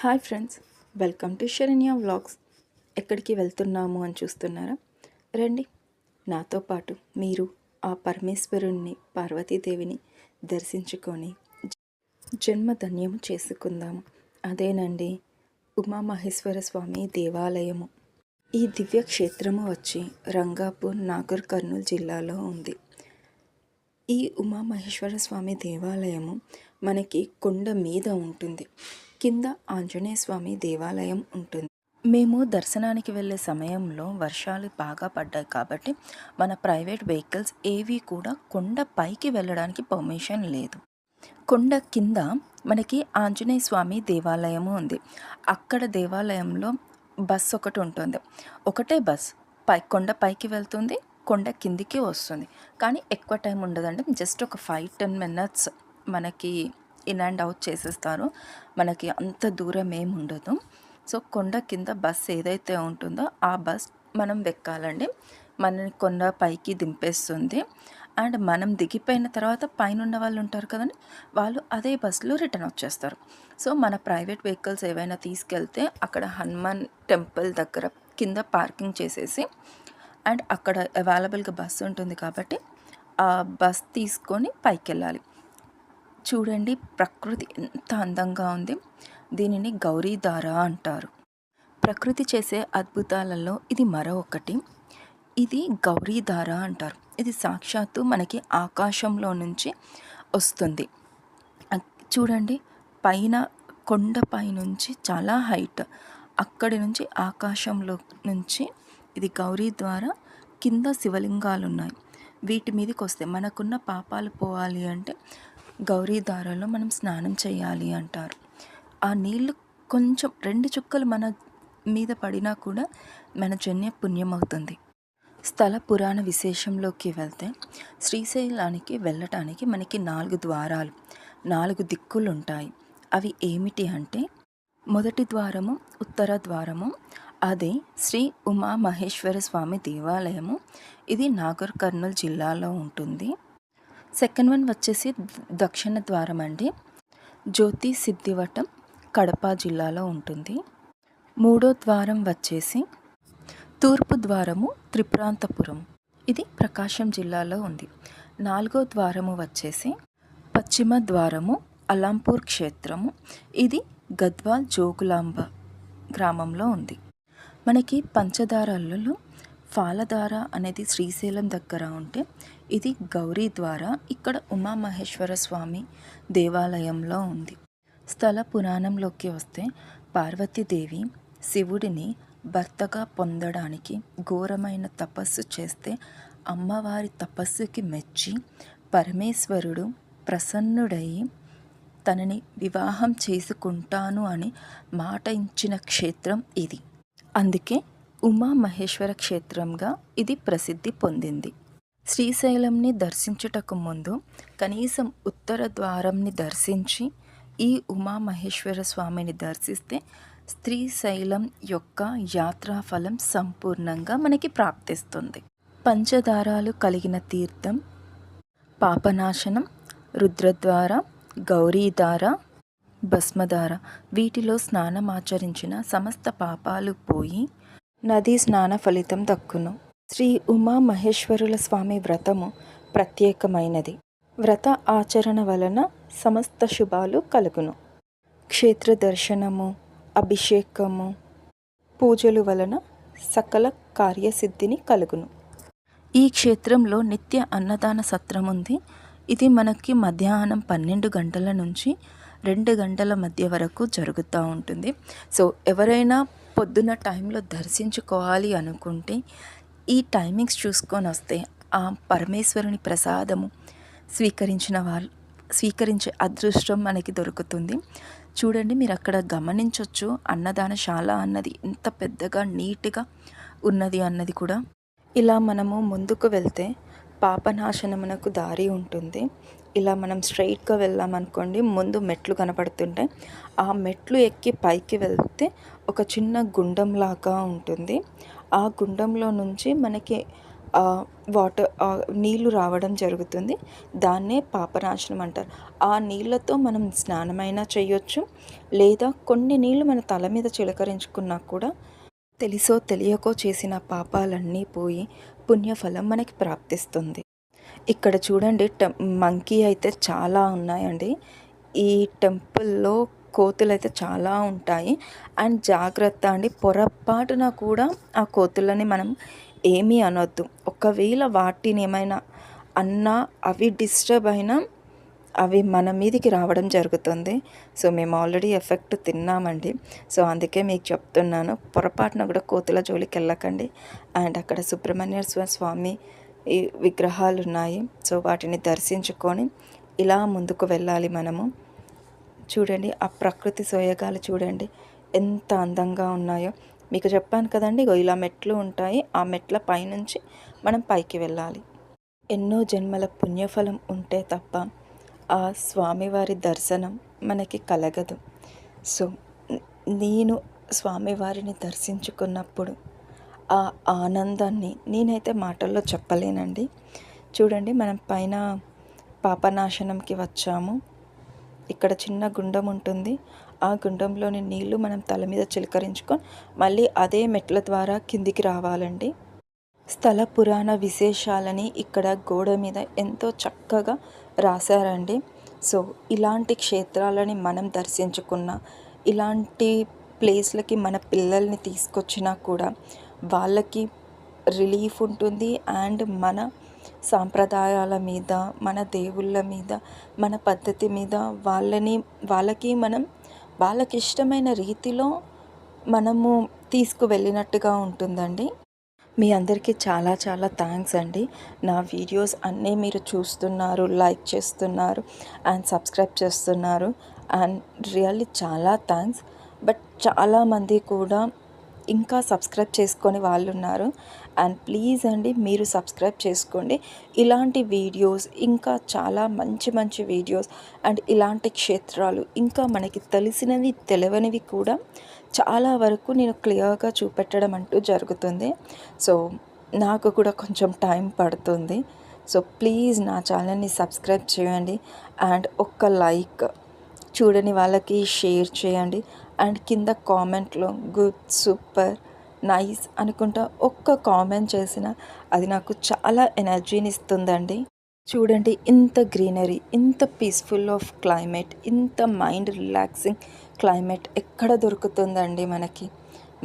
Hi friends welcome to Saranya vlogs. ఎక్కడికి వెళ్తున్నాము అని చూస్తున్నారా? రండి నాతో పాటు మీరు ఆ పరమేశ్వరుణ్ణి పార్వతీదేవిని దర్శించుకొని జన్మధన్యము చేసుకుందాము. అదేనండి ఉమామహేశ్వర స్వామి దేవాలయము. ఈ దివ్య క్షేత్రము వచ్చి రంగాపూర్ నాగర్ కర్నూలు జిల్లాలో ఉంది. ఈ ఉమామహేశ్వర స్వామి దేవాలయము మనకి కొండ మీద ఉంటుంది. కింద ఆంజనేయ స్వామి దేవాలయం ఉంటుంది. మేము దర్శనానికి వెళ్ళే సమయంలో వర్షాలు బాగా పడ్డాయి కాబట్టి మన ప్రైవేట్ వెహికల్స్ ఏవి కూడా కొండ పైకి వెళ్ళడానికి పర్మిషన్ లేదు. కొండ కింద మనకి ఆంజనేయ స్వామి దేవాలయము ఉంది. అక్కడ దేవాలయంలో బస్ ఒకటి ఉంటుంది. ఒకటే బస్ పై కొండ పైకి వెళ్తుంది కొండ కిందికి వస్తుంది. కానీ ఎక్కువ టైం ఉండదండి. జస్ట్ ఒక ఫైవ్ టెన్ మినిట్స్ మనకి ఇన్ అండ్ అవుట్ చేసేస్తారు. మనకి అంత దూరం ఏమి ఉండదు. సో కొండ కింద బస్ ఏదైతే ఉంటుందో ఆ బస్ మనం వెక్కాలండి. మనని కొండ పైకి దింపేస్తుంది. అండ్ మనం దిగిపోయిన తర్వాత పైన ఉన్న వాళ్ళు ఉంటారు కదండి వాళ్ళు అదే బస్సులో రిటర్న్ వచ్చేస్తారు. సో మన ప్రైవేట్ వెహికల్స్ ఏవైనా తీసుకెళ్తే అక్కడ హనుమాన్ టెంపుల్ దగ్గర కింద పార్కింగ్ చేసేసి అండ్ అక్కడ అవైలబుల్గా బస్సు ఉంటుంది కాబట్టి ఆ బస్ తీసుకొని పైకి వెళ్ళాలి చూడండి ప్రకృతి ఎంత అందంగా ఉంది. దీనిని గౌరీధార అంటారు. ప్రకృతి చేసే అద్భుతాలలో ఇది మరొకటి. ఇది గౌరీధార అంటారు. ఇది సాక్షాత్తు మనకి ఆకాశంలో నుంచి వస్తుంది. చూడండి పైన కొండపై నుంచి చాలా హైట్. అక్కడి నుంచి ఆకాశంలో నుంచి ఇది గౌరీ ద్వారా కింద శివలింగాలు ఉన్నాయి వీటి మీదకి వస్తే మనకున్న పాపాలు పోవాలి అంటే గౌరీ దారాలో మనం స్నానం చేయాలి అంటారు. ఆ నీళ్ళు కొంచెం రెండు చుక్కలు మన మీద పడినా కూడా మన జన్య పుణ్యం అవుతుంది స్థల పురాణ విశేషంలోకి వెళ్తే శ్రీశైలానికి వెళ్ళటానికి మనకి నాలుగు ద్వారాలు నాలుగు దిక్కులు ఉంటాయి అవి ఏమిటి అంటే మొదటి ద్వారము ఉత్తర ద్వారము అదే శ్రీ ఉమా మహేశ్వర స్వామి దేవాలయము. ఇది నాగర్ కర్నూలు జిల్లాలో ఉంటుంది. సెకండ్ వన్ వచ్చేసి దక్షిణ ద్వారం అండి. జ్యోతి సిద్ధివటం కడప జిల్లాలో ఉంటుంది. మూడో ద్వారం వచ్చేసి తూర్పు ద్వారము త్రిపురాంతపురం. ఇది ప్రకాశం జిల్లాలో ఉంది. నాలుగో ద్వారము వచ్చేసి పశ్చిమ ద్వారము అలంపూర్ క్షేత్రము. ఇది గద్వాల్ జోగులాంబ గ్రామంలో ఉంది. మనకి పంచదారాలలో ఫాలధార అనేది శ్రీశైలం దగ్గర ఉంటే ఇది గౌరీ ద్వారా ఇక్కడ ఉమామహేశ్వర స్వామి దేవాలయంలో ఉంది. స్థల పురాణంలోకి వస్తే పార్వతీదేవి శివుడిని భర్తగా పొందడానికి ఘోరమైన తపస్సు చేస్తే అమ్మవారి తపస్సుకి మెచ్చి పరమేశ్వరుడు ప్రసన్నుడయి తనని వివాహం చేసుకుంటాను అని మాట ఇచ్చిన క్షేత్రం ఇది. అందుకే ఉమా మహేశ్వర క్షేత్రంగా ఇది ప్రసిద్ధి పొందింది. శ్రీశైలంని దర్శించుటకు ముందు కనీసం ఉత్తర ద్వారంని దర్శించి ఈ ఉమామహేశ్వర స్వామిని దర్శిస్తే శ్రీశైలం యొక్క యాత్రాఫలం సంపూర్ణంగా మనకి ప్రాప్తిస్తుంది. పంచదారాలు కలిగిన తీర్థం పాపనాశనం రుద్రద్వార గౌరీధార భస్మధార వీటిలో స్నానమాచరించిన సమస్త పాపాలు పోయి నదీ స్నాన ఫలితం దక్కును. శ్రీ ఉమా మహేశ్వరుల స్వామి వ్రతము ప్రత్యేకమైనది. వ్రత ఆచరణ వలన సమస్త శుభాలు కలుగును. క్షేత్ర దర్శనము అభిషేకము పూజలు వలన సకల కార్యసిద్ధిని కలుగును. ఈ క్షేత్రంలో నిత్య అన్నదాన సత్రం ఉంది. ఇది మనకి మధ్యాహ్నం పన్నెండు గంటల నుంచి రెండు గంటల మధ్య వరకు జరుగుతూ ఉంటుంది. సో ఎవరైనా పొద్దున్న టైంలో దర్శించుకోవాలి అనుకుంటే ఈ టైమింగ్స్ చూసుకొని వస్తే ఆ పరమేశ్వరుని ప్రసాదము స్వీకరించిన వాళ్ళు స్వీకరించే అదృష్టం మనకి దొరుకుతుంది. చూడండి మీరు అక్కడ గమనించవచ్చు అన్నదానశాల అన్నది ఎంత పెద్దగా నీట్గా ఉన్నది అన్నది కూడా. ఇలా మనము ముందుకు వెళ్తే పాపనాశనమునకు దారి ఉంటుంది. ఇలా మనం స్ట్రైట్గా వెళ్ళామనుకోండి ముందు మెట్లు కనపడుతుంటాయి. ఆ మెట్లు ఎక్కి పైకి వెళ్తే ఒక చిన్న గుండం లాగా ఉంటుంది. ఆ గుండంలో నుంచి మనకి వాటర్ నీళ్ళు రావడం జరుగుతుంది. దాన్నే పాపనాశనం అంటారు. ఆ నీళ్ళతో మనం స్నానమైనా చేయొచ్చు లేదా కొన్ని నీళ్ళు మన తల మీద చిలకరించుకున్నా కూడా తెలిసో తెలియకో చేసిన పాపాలన్నీ పోయి పుణ్యఫలం మనకి ప్రాప్తిస్తుంది. ఇక్కడ చూడండి టెం మంకీ అయితే చాలా ఉన్నాయండి. ఈ టెంపుల్లో కోతులు అయితే చాలా ఉంటాయి. అండ్ జాగ్రత్త అండి పొరపాటున కూడా ఆ కోతులని మనం ఏమీ అనొద్దు. ఒకవేళ వాటిని ఏమైనా అన్నా అవి డిస్టర్బ్ అయినా అవి మన మీదికి రావడం జరుగుతుంది. సో మేము ఆల్రెడీ ఎఫెక్ట్ తిన్నామండి. సో అందుకే మీకు చెప్తున్నాను పొరపాటున కూడా కోతుల జోలికి వెళ్ళకండి. అండ్ అక్కడ సుబ్రహ్మణ్య స్వామి ఈ విగ్రహాలు ఉన్నాయి సో వాటిని దర్శించుకొని ఇలా ముందుకు వెళ్ళాలి మనము. చూడండి ఆ ప్రకృతి సోయగాలు చూడండి ఎంత అందంగా ఉన్నాయో. మీకు చెప్పాను కదండి ఇలా మెట్లు ఉంటాయి. ఆ మెట్ల పైనుంచి మనం పైకి వెళ్ళాలి. ఎన్నో జన్మల పుణ్యఫలం ఉంటే తప్ప ఆ స్వామివారి దర్శనం మనకి కలగదు. సో నేను స్వామివారిని దర్శించుకున్నప్పుడు ఆ ఆనందాన్ని నేనైతే మాటల్లో చెప్పలేనండి. చూడండి మనం పైన పాపనాశనంకి వచ్చాము. ఇక్కడ చిన్న గుండం ఉంటుంది. ఆ గుండంలోని నీళ్ళు మనం తల మీద చిలకరించుకొని మళ్ళీ అదే మెట్ల ద్వారా కిందికి రావాలండి. స్థల పురాణ విశేషాలని ఇక్కడ గోడ మీద ఎంతో చక్కగా రాశారండి. సో ఇలాంటి క్షేత్రాలని మనం దర్శించుకున్న ఇలాంటి ప్లేస్లకి మన పిల్లల్ని తీసుకొచ్చినా కూడా వాళ్ళకి రిలీఫ్ ఉంటుంది అండ్ మన సాంప్రదాయాల మీద మన దేవుళ్ళ మీద మన పద్ధతి మీద వాళ్ళని వాళ్ళకి మనం వాళ్ళకి ఇష్టమైన రీతిలో మనము తీసుకువెళ్ళినట్టుగా ఉంటుందండి. మీ అందరికీ చాలా చాలా థ్యాంక్స్ అండి. నా వీడియోస్ అన్నీ మీరు చూస్తున్నారు లైక్ చేస్తున్నారు అండ్ సబ్స్క్రైబ్ చేస్తున్నారు అండ్ రియల్లీ చాలా థ్యాంక్స్. బట్ చాలామంది కూడా ఇంకా సబ్స్క్రైబ్ చేసుకొని వాళ్ళు ఉన్నారు అండ్ ప్లీజ్ అండి మీరు సబ్స్క్రైబ్ చేసుకోండి. ఇలాంటి వీడియోస్ ఇంకా చాలా మంచి మంచి వీడియోస్ అండ్ ఇలాంటి క్షేత్రాలు ఇంకా మనకి తెలిసినవి తెలియనివి కూడా చాలా వరకు నేను క్లియర్గా చూపెట్టడం అంటూ జరుగుతుంది. సో నాకు కూడా కొంచెం టైం పడుతుంది. సో ప్లీజ్ నా ఛానల్ని సబ్స్క్రైబ్ చేయండి. అండ్ ఒక్క లైక్ చూడని వాళ్ళకి షేర్ చేయండి. అండ్ కింద కామెంట్లో గుడ్ సూపర్ నైస్ అనుకుంటా ఒక్క కామెంట్ చేసిన అది నాకు చాలా ఎనర్జీని ఇస్తుందండి చూడండి ఇంత గ్రీనరీ ఇంత పీస్ఫుల్ ఆఫ్ క్లైమేట్ ఇంత మైండ్ రిలాక్సింగ్ క్లైమేట్ ఎక్కడ దొరుకుతుందండి మనకి?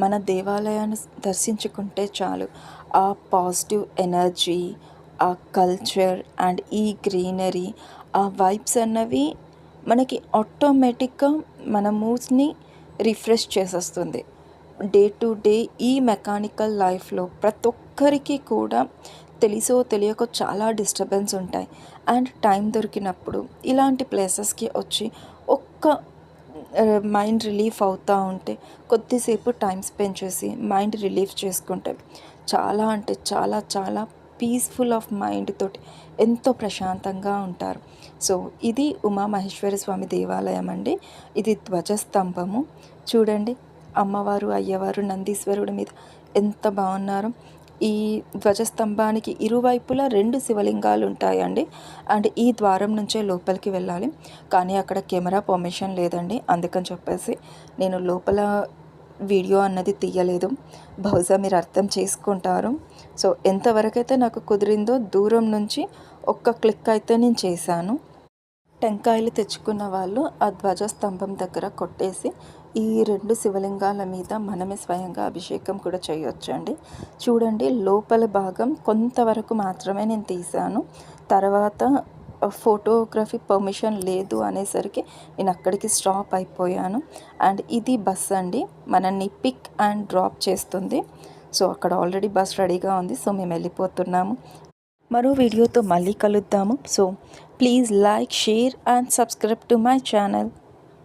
మన దేవాలయాన్ని దర్శించుకుంటే చాలు. ఆ పాజిటివ్ ఎనర్జీ ఆ కల్చర్ అండ్ ఈ గ్రీనరీ ఆ వైబ్స్ అన్నవి మనకి ఆటోమేటిక్గా మన మూడ్స్ని రిఫ్రెష్ చేసేస్తుంది. డే టు డే ఈ మెకానికల్ లైఫ్లో ప్రతి ఒక్కరికి కూడా తెలిసో తెలియకో చాలా డిస్టర్బెన్స్ ఉంటాయి. అండ్ టైం దొరికినప్పుడు ఇలాంటి ప్లేసెస్కి వచ్చి ఒక్క మైండ్ రిలీఫ్ అవుతూ ఉంటే కొద్దిసేపు టైం స్పెండ్ చేసి మైండ్ రిలీఫ్ చేసుకుంటే చాలా అంటే చాలా చాలా పీస్ఫుల్ ఆఫ్ మైండ్ తోటి ఎంతో ప్రశాంతంగా ఉంటారు. సో ఇది ఉమామహేశ్వర స్వామి దేవాలయం అండి. ఇది ధ్వజస్తంభము. చూడండి అమ్మవారు అయ్యవారు నందీశ్వరుడి మీద ఎంత బాగున్నారు. ఈ ధ్వజస్తంభానికి ఇరువైపులా రెండు శివలింగాలు ఉంటాయండి. అండ్ ఈ ద్వారం నుంచే లోపలికి వెళ్ళాలి. కానీ అక్కడ కెమెరా పర్మిషన్ లేదండి. అందుకని చెప్పేసి నేను లోపల వీడియో అన్నది తీయలేదు. బహుశా మీరు అర్థం చేసుకుంటారు. సో ఎంతవరకైతే నాకు కుదిరిందో దూరం నుంచి ఒక్క క్లిక్ అయితే నేను చేశాను. టెంకాయలు తెచ్చుకున్న వాళ్ళు ఆ ధ్వజస్తంభం దగ్గర కొట్టేసి ఈ రెండు శివలింగాల మీద మనమే స్వయంగా అభిషేకం కూడా చేయొచ్చండి. చూడండి లోపల భాగం కొంతవరకు మాత్రమే నేను తీశాను. తర్వాత ఫోటోగ్రఫీ పర్మిషన్ లేదు అనేసరికి నేను అక్కడికి స్టాప్ అయిపోయాను. అండ్ ఇది బస్ అండి. మనల్ని పిక్ అండ్ డ్రాప్ చేస్తుంది. సో అక్కడ ఆల్రెడీ బస్ రెడీగా ఉంది. సో మేము వెళ్ళిపోతున్నాము. మరో వీడియోతో మళ్ళీ కలుద్దాము. So please like share and subscribe to my channel.